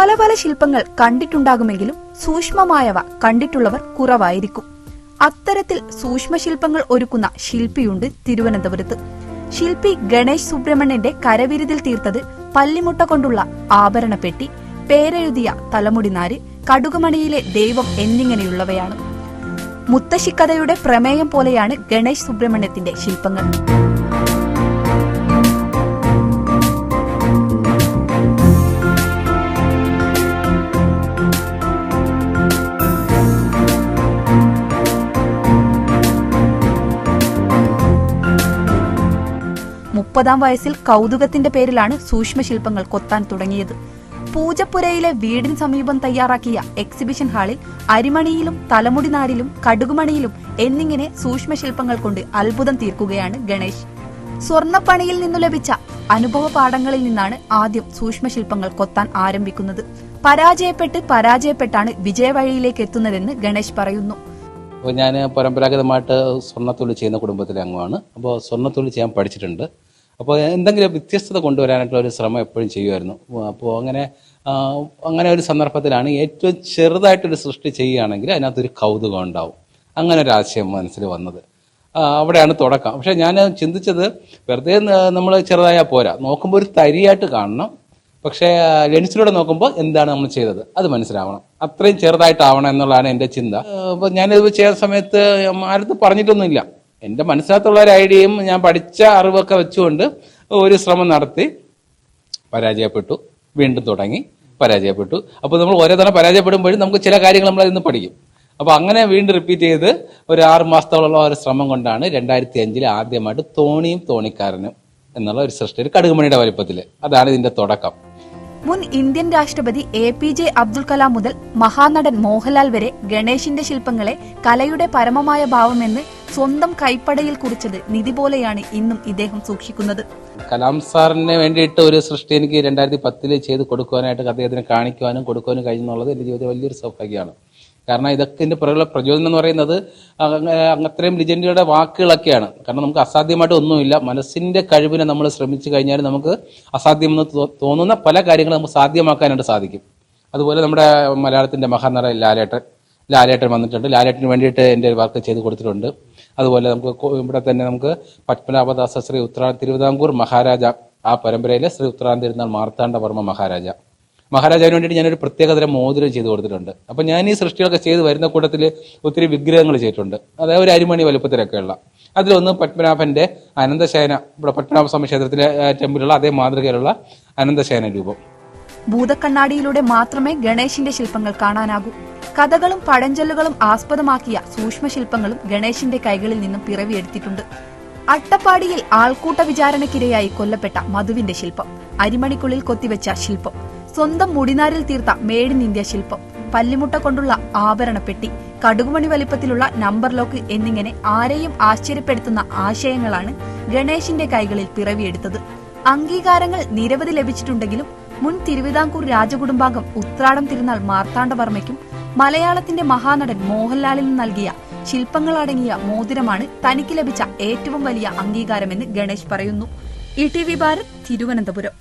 പല പല ശില്പങ്ങൾ കണ്ടിട്ടുണ്ടാകുമെങ്കിലും സൂക്ഷ്മമായവ കണ്ടിട്ടുള്ളവർ കുറവായിരിക്കും. അത്തരത്തിൽ സൂക്ഷ്മ സൂക്ഷ്മശില്പങ്ങൾ ഒരുക്കുന്ന ശില്പിയുണ്ട് തിരുവനന്തപുരത്ത്. ശില്പി ഗണേശ് സുബ്രഹ്മണ്യന്റെ കരവിരുതിൽ തീർത്തത് പല്ലിമുട്ട കൊണ്ടുള്ള ആഭരണപ്പെട്ടി പേരെഴുതിയ തലമുടിനാര് കടുകുമണിയിലെ ദൈവം എന്നിങ്ങനെയുള്ളവയാണ്. മുത്തശ്ശിക്കഥയുടെ പ്രമേയം പോലെയാണ് ഗണേശ് സുബ്രഹ്മണ്യത്തിന്റെ ശില്പങ്ങൾ. മുപ്പതാം വയസ്സിൽ കൗതുകത്തിന്റെ പേരിലാണ് സൂക്ഷ്മ സൂക്ഷ്മശില്പങ്ങൾ കൊത്താൻ തുടങ്ങിയത്. പൂജപ്പുരയിലെ വീടിന് സമീപം തയ്യാറാക്കിയ എക്സിബിഷൻ ഹാളിൽ അരിമണിയിലും തലമുടി തലമുടിനാരിലും കടുകുമണിയിലും എന്നിങ്ങനെ സൂക്ഷ്മ സൂക്ഷ്മശില്പങ്ങൾ കൊണ്ട് അത്ഭുതം തീർക്കുകയാണ് ഗണേശ് സ്വർണപ്പണിയിൽ നിന്നു ലഭിച്ച അനുഭവ പാഠങ്ങളിൽ നിന്നാണ് ആദ്യം സൂക്ഷ്മ സൂക്ഷ്മശില്പങ്ങൾ കൊത്താൻ ആരംഭിക്കുന്നത്. പരാജയപ്പെട്ട് പരാജയപ്പെട്ടാണ് വിജയവഴിയിലേക്ക് എത്തുന്നതെന്ന് ഗണേശ് പറയുന്നു. അപ്പോൾ ഞാൻ പരമ്പരാഗതമായിട്ട് സ്വർണത്തൊഴിൽ ചെയ്യുന്ന കുടുംബത്തിലെ അംഗമാണ്. അപ്പോൾ സ്വർണത്തൊഴിൽ ചെയ്യാൻ പഠിച്ചിട്ടുണ്ട്. അപ്പോൾ എന്തെങ്കിലും വ്യത്യസ്തത കൊണ്ടുവരാനായിട്ടുള്ള ഒരു ശ്രമം എപ്പോഴും ചെയ്യുമായിരുന്നു. അപ്പോൾ അങ്ങനെ അങ്ങനെ ഒരു സന്ദർഭത്തിലാണ് ഏറ്റവും ചെറുതായിട്ടൊരു സൃഷ്ടി ചെയ്യുകയാണെങ്കിൽ അതിനകത്തൊരു കൗതുകം ഉണ്ടാവും. അങ്ങനെ ഒരു ആശയം മനസ്സിൽ വന്നത്. അവിടെയാണ് തുടക്കം. പക്ഷെ ഞാൻ ചിന്തിച്ചത് വെറുതെ നമ്മൾ ചെറുതായാൽ പോരാ. നോക്കുമ്പോൾ ഒരു തരിയായിട്ട് കാണണം. പക്ഷേ ലെൻസിലൂടെ നോക്കുമ്പോൾ എന്താണ് നമ്മൾ ചെയ്തത്? അത് മനസ്സിലാവണം. അത്രയും ചെറുതായിട്ടാവണം എന്നുള്ളതാണ് എന്റെ ചിന്ത. അപ്പോൾ ഞാനിത് ചെയ്യുന്ന സമയത്ത് ആരത്ത് പറഞ്ഞിട്ടൊന്നുമില്ല. എന്റെ മനസ്സിനകത്തുള്ള ഒരു ഐഡിയയും ഞാൻ പഠിച്ച അറിവൊക്കെ വെച്ചുകൊണ്ട് ഒരു ശ്രമം നടത്തി. പരാജയപ്പെട്ടു. വീണ്ടും തുടങ്ങി. പരാജയപ്പെട്ടു. അപ്പോൾ നമ്മൾ ഓരോ തവണ പരാജയപ്പെടുമ്പോഴും നമുക്ക് ചില കാര്യങ്ങൾ നമ്മൾ അതിൽ നിന്ന് പഠിക്കും. അപ്പോൾ അങ്ങനെ വീണ്ടും റിപ്പീറ്റ് ചെയ്ത് ഒരു ആറ് മാസത്തോളം ഒരു ശ്രമം കൊണ്ടാണ് രണ്ടായിരത്തി അഞ്ചിൽ ആദ്യമായിട്ട് തോണിയും തോണിക്കാരനും എന്നുള്ള ഒരു സൃഷ്ടി ഒരു കടുകുമണിയുടെ വലിപ്പത്തിൽ അതാണ് ഇതിന്റെ തുടക്കം. മുൻ ഇന്ത്യൻ രാഷ്ട്രപതി A P J Abdul Kalam മുതൽ മഹാനടൻ മോഹൻലാൽ വരെ ഗണേശിന്റെ ശില്പങ്ങളെ കലയുടെ പരമമായ ഭാവമെന്ന് സ്വന്തം കൈപ്പടയിൽ കുറിച്ചത് നിധി പോലെയാണ് ഇന്നും ഇദ്ദേഹം സൂക്ഷിക്കുന്നത്. കലാം സാറിന് വേണ്ടിയിട്ട് ഒരു സൃഷ്ടി എനിക്ക് രണ്ടായിരത്തി പത്തിൽ ചെയ്ത് കൊടുക്കുവാനായിട്ട് അദ്ദേഹത്തിന് കാണിക്കുവാനും കൊടുക്കുവാനും കഴിഞ്ഞെന്നുള്ളത് എന്റെ ജീവിതത്തിൽ വലിയൊരു സൗഭാഗ്യമാണ്. കാരണം ഇതൊക്കെ ഇതിന്റെ പുറകുള്ള പ്രചോദനം എന്ന് പറയുന്നത് അങ്ങത്രയും ലിജൻഡുകളുടെ വാക്കുകളൊക്കെയാണ്. കാരണം നമുക്ക് അസാധ്യമായിട്ട് ഒന്നുമില്ല. മനസ്സിന്റെ കഴിവിനെ നമ്മൾ ശ്രമിച്ചു കഴിഞ്ഞാൽ നമുക്ക് അസാധ്യമെന്ന് തോന്നുന്ന പല കാര്യങ്ങളും നമുക്ക് സാധ്യമാക്കാനായിട്ട് സാധിക്കും. അതുപോലെ നമ്മുടെ മലയാളത്തിന്റെ മഹാനട ലാലേട്ടൻ ലാലേട്ടൻ വന്നിട്ടുണ്ട്. ലാലേട്ടന് വേണ്ടിയിട്ട് എന്റെ വർക്ക് ചെയ്ത് കൊടുത്തിട്ടുണ്ട്. അതുപോലെ നമുക്ക് ഇവിടെ തന്നെ നമുക്ക് പത്മനാഭദാസ ശ്രീ ഉത്രാ തിരുവിതാംകൂർ മഹാരാജ ആ പരമ്പരയിലെ ശ്രീ ഉത്രാൻ തിരുനാൾ മാർത്താണ്ഡവർമ്മ മഹാരാജ. മഹാരാജാവിന് വേണ്ടിയിട്ട് ഞാനൊരു പ്രത്യേകതരം മോതിരം ചെയ്ത് കൊടുത്തിട്ടുണ്ട്. അപ്പം ഞാൻ ഈ സൃഷ്ടികളൊക്കെ ചെയ്ത് വരുന്ന കൂട്ടത്തിൽ ഒത്തിരി വിഗ്രഹങ്ങൾ ചെയ്തിട്ടുണ്ട്. അതായത് ഒരു അരിമണി വലുപ്പത്തിലൊക്കെയുള്ള. അതിലൊന്ന് പത്മനാഭന്റെ അനന്തശയന ഇവിടെ പത്മനാഭ സ്വാമി ക്ഷേത്രത്തിലെ ടെമ്പിലുള്ള അതേ മാതൃകയിലുള്ള അനന്തശയന രൂപം. ഭൂതക്കണ്ണാടിയിലൂടെ മാത്രമേ ഗണേശിന്റെ ശില്പങ്ങൾ കാണാനാകൂ. കഥകളും പഴഞ്ചൊല്ലുകളും ആസ്പദമാക്കിയ സൂക്ഷ്മ സൂക്ഷ്മശില്പങ്ങളും ഗണേശിന്റെ കൈകളിൽ നിന്നും പിറവിയെടുത്തിട്ടുണ്ട്. അട്ടപ്പാടിയിൽ ആൾക്കൂട്ട വിചാരണക്കിരയായി കൊല്ലപ്പെട്ട മധുവിന്റെ ശില്പം അരിമണിക്കുള്ളിൽ കൊത്തിവെച്ച ശില്പം സ്വന്തം മുടിനാരിൽ തീർത്ത മേഡ് ഇൻ ഇന്ത്യ ശില്പം. പല്ലിമുട്ട കൊണ്ടുള്ള ആഭരണപ്പെട്ടി കടുകുമണി വലിപ്പത്തിലുള്ള നമ്പർ ലോക്ക് എന്നിങ്ങനെ ആരെയും ആശ്ചര്യപ്പെടുത്തുന്ന ആശയങ്ങളാണ് ഗണേശിന്റെ കൈകളിൽ പിറവിയെടുത്തത്. അംഗീകാരങ്ങൾ നിരവധി ലഭിച്ചിട്ടുണ്ടെങ്കിലും മുൻ തിരുവിതാംകൂർ രാജകുടുംബാംഗം ഉത്രാടം തിരുനാൾ മാർത്താണ്ഡവർമ്മയ്ക്കും മലയാളത്തിന്റെ മഹാനടൻ മോഹൻലാലിനും നൽകിയ ശില്പങ്ങളടങ്ങിയ മോതിരമാണ് തനിക്ക് ലഭിച്ച ഏറ്റവും വലിയ അംഗീകാരമെന്ന് ഗണേശ് പറയുന്നു. E T V Bharat Thiruvananthapuram.